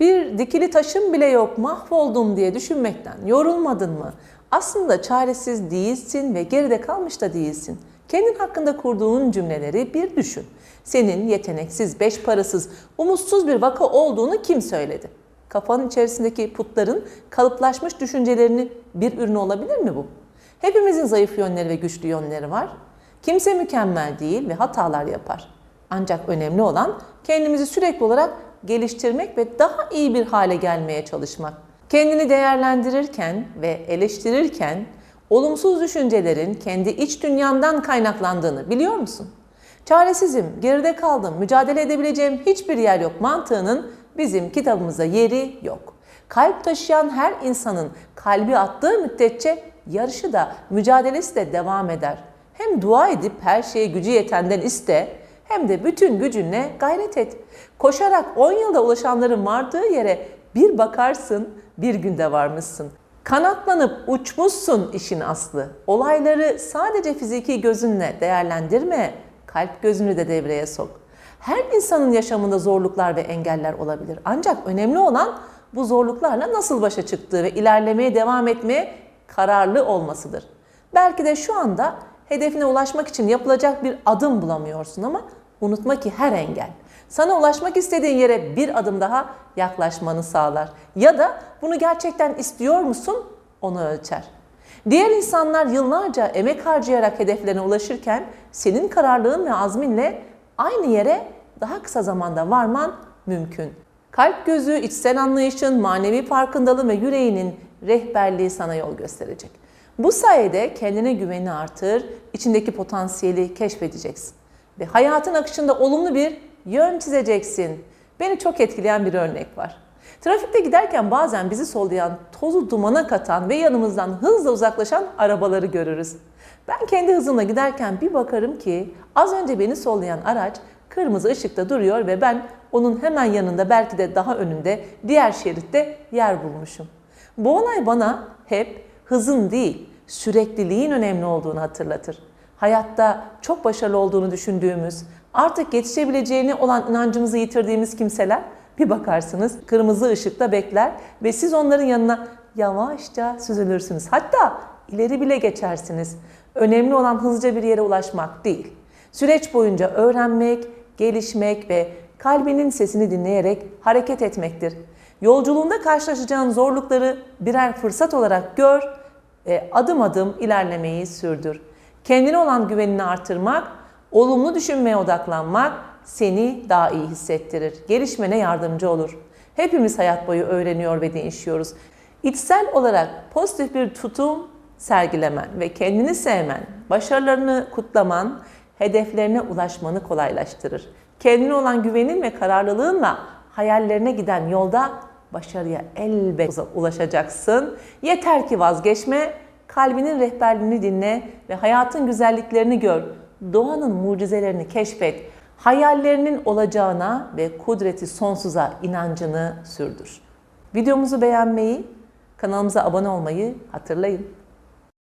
Bir dikili taşım bile yok mahvoldum diye düşünmekten yorulmadın mı? Aslında çaresiz değilsin ve geride kalmış da değilsin. Kendin hakkında kurduğun cümleleri bir düşün. Senin yeteneksiz, beş parasız, umutsuz bir vaka olduğunu kim söyledi? Kafanın içerisindeki putların kalıplaşmış düşüncelerini bir ürünü olabilir mi bu? Hepimizin zayıf yönleri ve güçlü yönleri var. Kimse mükemmel değil ve hatalar yapar. Ancak önemli olan kendimizi sürekli olarak geliştirmek ve daha iyi bir hale gelmeye çalışmak. Kendini değerlendirirken ve eleştirirken olumsuz düşüncelerin kendi iç dünyandan kaynaklandığını biliyor musun? Çaresizim, geride kaldım, mücadele edebileceğim hiçbir yer yok mantığının bizim kitabımızda yeri yok. Kalp taşıyan her insanın kalbi attığı müddetçe yarışı da mücadelesi de devam eder. Hem dua edip her şeye gücü yetenden iste hem de bütün gücünle gayret et. Koşarak 10 yılda ulaşanların vardığı yere bir bakarsın bir günde varmışsın. Kanatlanıp uçmuşsun işin aslı. Olayları sadece fiziki gözünle değerlendirme, kalp gözünü de devreye sok. Her insanın yaşamında zorluklar ve engeller olabilir. Ancak önemli olan bu zorluklarla nasıl başa çıktığı ve ilerlemeye devam etmeye kararlı olmasıdır. Belki de şu anda hedefine ulaşmak için yapılacak bir adım bulamıyorsun ama unutma ki her engel sana ulaşmak istediğin yere bir adım daha yaklaşmanı sağlar. Ya da bunu gerçekten istiyor musun? Onu ölçer. Diğer insanlar yıllarca emek harcayarak hedeflerine ulaşırken senin kararlılığın ve azminle aynı yere daha kısa zamanda varman mümkün. Kalp gözü, içsel anlayışın, manevi farkındalığın ve yüreğinin rehberliği sana yol gösterecek. Bu sayede kendine güveni artır, içindeki potansiyeli keşfedeceksin. Ve hayatın akışında olumlu bir yön çizeceksin. Beni çok etkileyen bir örnek var. Trafikte giderken bazen bizi sollayan, tozu dumana katan ve yanımızdan hızla uzaklaşan arabaları görürüz. Ben kendi hızımla giderken bir bakarım ki az önce beni sollayan araç kırmızı ışıkta duruyor ve ben onun hemen yanında belki de daha önünde diğer şeritte yer bulmuşum. Bu olay bana hep hızın değil, sürekliliğin önemli olduğunu hatırlatır. Hayatta çok başarılı olduğunu düşündüğümüz, artık yetişebileceğini olan inancımızı yitirdiğimiz kimseler bir bakarsınız kırmızı ışıkta bekler ve siz onların yanına yavaşça süzülürsünüz. Hatta ileri bile geçersiniz. Önemli olan hızlıca bir yere ulaşmak değil. Süreç boyunca öğrenmek, gelişmek ve kalbinin sesini dinleyerek hareket etmektir. Yolculuğunda karşılaşacağın zorlukları birer fırsat olarak gör adım adım ilerlemeyi sürdür. Kendine olan güvenini artırmak, olumlu düşünmeye odaklanmak seni daha iyi hissettirir. Gelişmene yardımcı olur. Hepimiz hayat boyu öğreniyor ve değişiyoruz. İçsel olarak pozitif bir tutum sergilemen ve kendini sevmen, başarılarını kutlaman, hedeflerine ulaşmanı kolaylaştırır. Kendine olan güvenin ve kararlılığınla hayallerine giden yolda başarıya elbet ulaşacaksın. Yeter ki vazgeçme, kalbinin rehberliğini dinle ve hayatın güzelliklerini gör. Doğanın mucizelerini keşfet. Hayallerinin olacağına ve kudreti sonsuza inancını sürdür. Videomuzu beğenmeyi, kanalımıza abone olmayı hatırlayın.